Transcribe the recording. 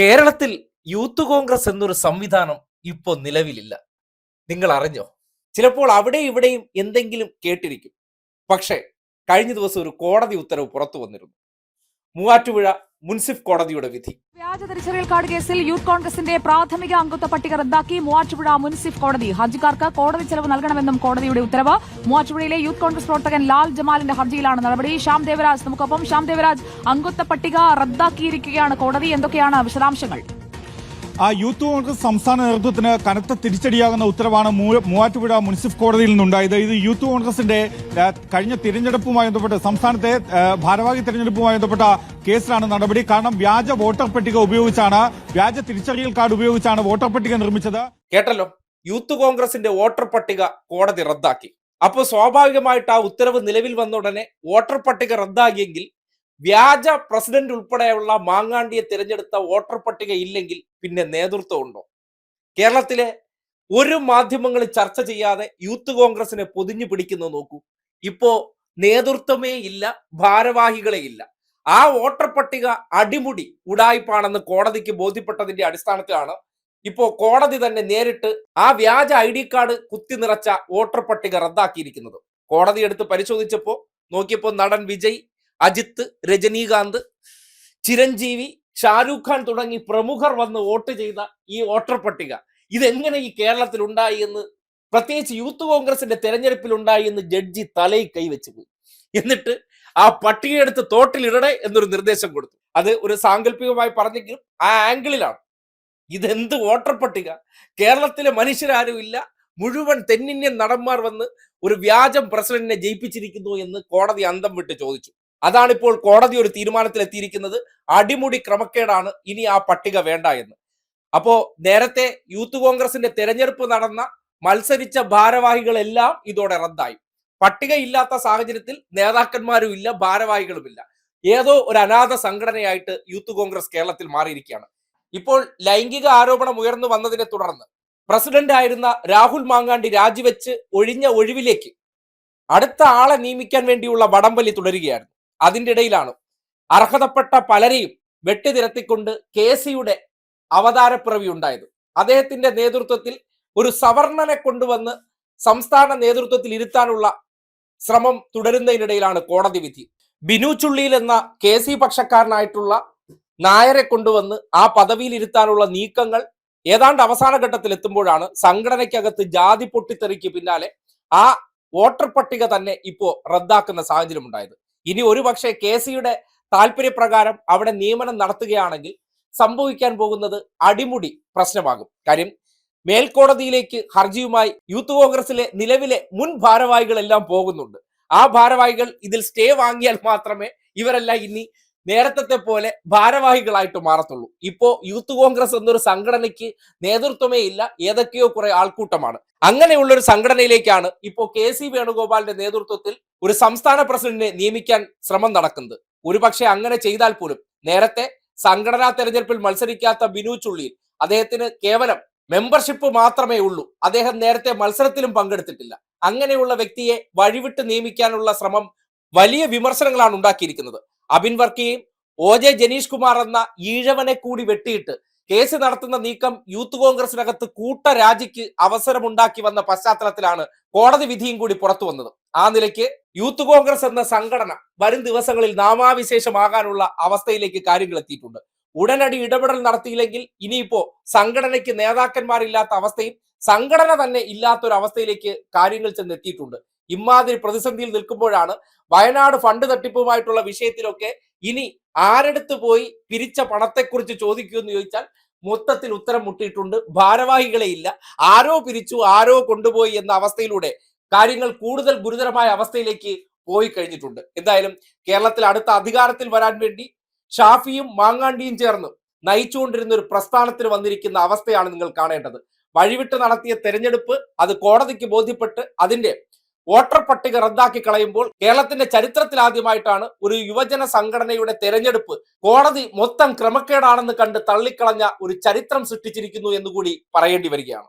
കേരളത്തിൽ യൂത്ത് കോൺഗ്രസ് എന്നൊരു സംവിധാനം ഇപ്പോൾ നിലവിലില്ല. നിങ്ങൾ അറിഞ്ഞോ ചിലപ്പോൾ അവിടെ ഇവിടെയും എന്തെങ്കിലും കേട്ടിരിക്കും. പക്ഷേ കഴിഞ്ഞ ദിവസം ഒരു കോടതി ഉത്തരവ് പുറത്തു വന്നിരുന്നു. മൂവാറ്റുപുഴ മുൻസിഫ് കോടതിയുടെ വിധി. വ്യാജ തിരിച്ചറിയൽ കാർഡ് കേസിൽ യൂത്ത് കോൺഗ്രസിന്റെ പ്രാഥമിക അംഗത്വ പട്ടിക റദ്ദാക്കി മൂവാറ്റുപുഴ മുൻസിഫ് കോടതി. ഹർജിക്കാർക്ക് കോടതി ചെലവ് നൽകണമെന്നും കോടതിയുടെ ഉത്തരവ്. മൂവാറ്റുപുഴയിലെ യൂത്ത് കോൺഗ്രസ് പ്രവർത്തകൻ ലാൽ ജമാലിന്റെ ഹർജിയിലാണ് നടപടി. ശ്യാം ദേവരാജ് നമുക്കൊപ്പം. ശ്യാം ദേവരാജ് അംഗത്വ പട്ടിക റദ്ദാക്കിയിരിക്കുകയാണ് കോടതി. എന്തൊക്കെയാണ് വിശദാംശങ്ങൾ? ആ യൂത്ത് കോൺഗ്രസ് സംസ്ഥാന നേതൃത്വത്തിന് കനത്ത തിരിച്ചടിയാകുന്ന ഉത്തരവാണ് മൂവാറ്റുപുഴ മുനിസിപ്പൽ കോടതിയിൽ നിന്നുണ്ടായത്. ഇത് യൂത്ത് കോൺഗ്രസിന്റെ കഴിഞ്ഞ തിരഞ്ഞെടുപ്പുമായി ബന്ധപ്പെട്ട് സംസ്ഥാനത്തെ ഭാരവാഹി തിരഞ്ഞെടുപ്പുമായി ബന്ധപ്പെട്ട കേസിലാണ് നടപടി. കാരണം വ്യാജ വോട്ടർ പട്ടിക ഉപയോഗിച്ചാണ് വ്യാജ തിരിച്ചറിയൽ കാർഡ് ഉപയോഗിച്ചാണ് വോട്ടർ പട്ടിക നിർമ്മിച്ചത്. കേട്ടല്ലോ? യൂത്ത് കോൺഗ്രസിന്റെ വോട്ടർ പട്ടിക കോടതി റദ്ദാക്കി. അപ്പോൾ സ്വാഭാവികമായിട്ട് ആ ഉത്തരവ് നിലവിൽ വന്ന ഉടനെ വോട്ടർ പട്ടിക റദ്ദാക്കിയെങ്കിൽ വ്യാജ പ്രസിഡന്റ് ഉൾപ്പെടെയുള്ള മാങ്ങാണ്ടിയെ തിരഞ്ഞെടുത്ത വോട്ടർ പട്ടിക ഇല്ലെങ്കിൽ പിന്നെ നേതൃത്വം ഉണ്ടോ? കേരളത്തിലെ ഒരു മാധ്യമങ്ങളും ചർച്ച ചെയ്യാതെ യൂത്ത് കോൺഗ്രസിനെ പൊതിഞ്ഞു പിടിക്കുന്നത് നോക്കൂ. ഇപ്പോ നേതൃത്വമേ ഇല്ല ഭാരവാഹികളെ ഇല്ല. ആ വോട്ടർ പട്ടിക അടിമുടി ഉടായ്പാണെന്ന് കോടതിക്ക് ബോധ്യപ്പെട്ടതിന്റെ അടിസ്ഥാനത്തിലാണ് ഇപ്പോ കോടതി തന്നെ നേരിട്ട് ആ വ്യാജ ഐ ഡി കാർഡ് കുത്തി നിറച്ച വോട്ടർ പട്ടിക റദ്ദാക്കിയിരിക്കുന്നത്. കോടതി എടുത്ത് പരിശോധിച്ചപ്പോ നോക്കിയപ്പോ നടൻ വിജയ് അജിത്ത് രജനീകാന്ത് ചിരഞ്ജീവി ഷാരൂഖ് ഖാൻ തുടങ്ങി പ്രമുഖർ വന്ന് വോട്ട് ചെയ്ത ഈ വോട്ടർ പട്ടിക. ഇതെങ്ങനെ ഈ കേരളത്തിൽ ഉണ്ടായി എന്ന് പ്രത്യേകിച്ച് യൂത്ത് കോൺഗ്രസിന്റെ തെരഞ്ഞെടുപ്പിൽ ഉണ്ടായി എന്ന് ജഡ്ജി തലയിൽ കൈവച്ചു പോയി. എന്നിട്ട് ആ പട്ടികയെടുത്ത് തോട്ടിലിടണേ എന്നൊരു നിർദ്ദേശം കൊടുത്തു. അത് ഒരു സാങ്കല്പികമായി പറഞ്ഞെങ്കിലും ആ ആംഗിളിലാണ്. ഇതെന്ത് വോട്ടർ പട്ടിക? കേരളത്തിലെ മനുഷ്യരാരും ഇല്ല. മുഴുവൻ തെന്നിന്ത്യൻ നടന്മാർ വന്ന് ഒരു വ്യാജം പ്രസിഡന്റിനെ ജയിപ്പിച്ചിരിക്കുന്നു എന്ന് കോടതി അന്തം വിട്ട് ചോദിച്ചു. അതാണിപ്പോൾ കോടതി ഒരു തീരുമാനത്തിലെത്തിയിരിക്കുന്നത്. അടിമുടി ക്രമക്കേടാണ് ഇനി ആ പട്ടിക വേണ്ട എന്ന്. അപ്പോ നേരത്തെ യൂത്ത് കോൺഗ്രസിന്റെ തെരഞ്ഞെടുപ്പ് നടന്ന മത്സരിച്ച ഭാരവാഹികളെല്ലാം ഇതോടെ റദ്ദായി. പട്ടിക ഇല്ലാത്ത സാഹചര്യത്തിൽ നേതാക്കന്മാരും ഇല്ല ഭാരവാഹികളുമില്ല. ഏതോ ഒരു അനാഥ സംഘടനയായിട്ട് യൂത്ത് കോൺഗ്രസ് കേരളത്തിൽ മാറിയിരിക്കുകയാണ്. ഇപ്പോൾ ലൈംഗിക ആരോപണം ഉയർന്നു വന്നതിനെ തുടർന്ന് പ്രസിഡന്റ് ആയിരുന്ന രാഹുൽ മാങ്ങാണ്ടി രാജിവെച്ച് ഒഴിഞ്ഞ ഒഴിവിലേക്ക് അടുത്ത ആളെ നിയമിക്കാൻ വേണ്ടിയുള്ള വടംവലി തുടരുകയായിരുന്നു. അതിന്റെ ഇടയിലാണ് അർഹതപ്പെട്ട പലരെയും വെട്ടിനിരത്തിക്കൊണ്ട് കെ സിയുടെ അവതാരപ്പിറവി ഉണ്ടായത്. അദ്ദേഹത്തിന്റെ നേതൃത്വത്തിൽ ഒരു സവർണനെ കൊണ്ടുവന്ന് സംസ്ഥാന നേതൃത്വത്തിൽ ഇരുത്താനുള്ള ശ്രമം തുടരുന്നതിനിടയിലാണ് കോടതി വിധി. ബിനു ചുള്ളിയിൽ എന്ന കെ സി പക്ഷക്കാരനായിട്ടുള്ള നായരെ കൊണ്ടുവന്ന് ആ പദവിയിൽ ഇരുത്താനുള്ള നീക്കങ്ങൾ ഏതാണ്ട് അവസാന ഘട്ടത്തിൽ എത്തുമ്പോഴാണ് സംഘടനയ്ക്കകത്ത് ജാതി പൊട്ടിത്തെറിക്ക് പിന്നാലെ ആ വോട്ടർ പട്ടിക തന്നെ ഇപ്പോൾ റദ്ദാക്കുന്ന സാഹചര്യം ഉണ്ടായത്. ഇനി ഒരു പക്ഷേ കെ സിയുടെ താല്പര്യപ്രകാരം അവിടെ നിയമനം നടത്തുകയാണെങ്കിൽ സംഭവിക്കാൻ പോകുന്നത് അടിമുടി പ്രശ്നമാകും. കാര്യം മേൽക്കോടതിയിലേക്ക് ഹർജിയുമായി യൂത്ത് കോൺഗ്രസിലെ നിലവിലെ മുൻ ഭാരവാഹികളെല്ലാം പോകുന്നുണ്ട്. ആ ഭാരവാഹികൾ ഇതിൽ സ്റ്റേ വാങ്ങിയാൽ മാത്രമേ ഇവരെല്ലാം ഇനി നേരത്തെ പോലെ ഭാരവാഹികളായിട്ട് മാറത്തുള്ളൂ. ഇപ്പോ യൂത്ത് കോൺഗ്രസ് എന്നൊരു സംഘടനയ്ക്ക് നേതൃത്വമേ ഇല്ല. ഏതൊക്കെയോ കുറെ ആൾക്കൂട്ടമാണ്. അങ്ങനെയുള്ള ഒരു സംഘടനയിലേക്കാണ് ഇപ്പോ കെ സി വേണുഗോപാലിന്റെ നേതൃത്വത്തിൽ ഒരു സംസ്ഥാന പ്രസിഡന്റിനെ നിയമിക്കാൻ ശ്രമം നടക്കുന്നത്. ഒരുപക്ഷെ അങ്ങനെ ചെയ്താൽ പോലും നേരത്തെ സംഘടനാ തെരഞ്ഞെടുപ്പിൽ മത്സരിക്കാത്ത ബിനു ചുള്ളിയിൽ അദ്ദേഹത്തിന് കേവലം മെമ്പർഷിപ്പ് മാത്രമേ ഉള്ളൂ. അദ്ദേഹം നേരത്തെ മത്സരത്തിലും പങ്കെടുത്തിട്ടില്ല. അങ്ങനെയുള്ള വ്യക്തിയെ വഴിവിട്ട് നിയമിക്കാനുള്ള ശ്രമം വലിയ വിമർശനങ്ങളാണ് ഉണ്ടാക്കിയിരിക്കുന്നത്. അബിൻ വർക്കിയും ഒ ജെ ജനീഷ് കുമാർ എന്ന ഈഴവനെ കൂടി വെട്ടിയിട്ട് കേസ് നടത്തുന്ന നീക്കം യൂത്ത് കോൺഗ്രസിനകത്ത് കൂട്ടരാജിക്ക് അവസരമുണ്ടാക്കി വന്ന പശ്ചാത്തലത്തിലാണ് കോടതി വിധിയും കൂടി പുറത്തു വന്നത്. ആ നിലയ്ക്ക് യൂത്ത് കോൺഗ്രസ് എന്ന സംഘടന വരും ദിവസങ്ങളിൽ നാമാവിശേഷമാകാനുള്ള അവസ്ഥയിലേക്ക് കാര്യങ്ങൾ എത്തിയിട്ടുണ്ട്. ഉടനടി ഇടപെടൽ നടത്തിയില്ലെങ്കിൽ ഇനിയിപ്പോ സംഘടനയ്ക്ക് നേതാക്കന്മാരില്ലാത്ത അവസ്ഥയും സംഘടന തന്നെ ഇല്ലാത്ത ഒരു അവസ്ഥയിലേക്ക് കാര്യങ്ങൾ ചെന്നെത്തിയിട്ടുണ്ട്. ഇമാതിരി പ്രതിസന്ധിയിൽ നിൽക്കുമ്പോഴാണ് വയനാട് ഫണ്ട് തട്ടിപ്പുമായിട്ടുള്ള വിഷയത്തിലൊക്കെ ഇനി ആരെടുത്ത് പോയി പിരിച്ച പണത്തെക്കുറിച്ച് ചോദിക്കൂ എന്ന് ചോദിച്ചാൽ മൊത്തത്തിൽ ഉത്തരം മുട്ടിയിട്ടുണ്ട്. ഭാരവാഹികളെ ഇല്ല. ആരോ പിരിച്ചു ആരോ കൊണ്ടുപോയി എന്ന അവസ്ഥയിലൂടെ കാര്യങ്ങൾ കൂടുതൽ ഗുരുതരമായ അവസ്ഥയിലേക്ക് പോയി കഴിഞ്ഞിട്ടുണ്ട്. എന്തായാലും കേരളത്തിൽ അടുത്ത അധികാരത്തിൽ വരാൻ വേണ്ടി ഷാഫിയും മാങ്ങാണ്ടിയും ചേർന്ന് നയിച്ചുകൊണ്ടിരുന്ന ഒരു പ്രസ്ഥാനത്തിന് വന്നിരിക്കുന്ന അവസ്ഥയാണ് നിങ്ങൾ കാണേണ്ടത്. വഴിവിട്ട് നടത്തിയ തെരഞ്ഞെടുപ്പ് അത് കോടതിക്ക് ബോധ്യപ്പെട്ട് അതിന്റെ വോട്ടർ പട്ടിക റദ്ദാക്കി കളയുമ്പോൾ കേരളത്തിന്റെ ചരിത്രത്തിൽ ആദ്യമായിട്ടാണ് ഒരു യുവജന സംഘടനയുടെ തെരഞ്ഞെടുപ്പ്. കോടതി മൊത്തം ക്രമക്കേടാണെന്ന് കണ്ട് തള്ളിക്കളഞ്ഞ ഒരു ചരിത്രം സൃഷ്ടിച്ചിരിക്കുന്നു എന്നുകൂടി പറയേണ്ടി വരികയാണ്.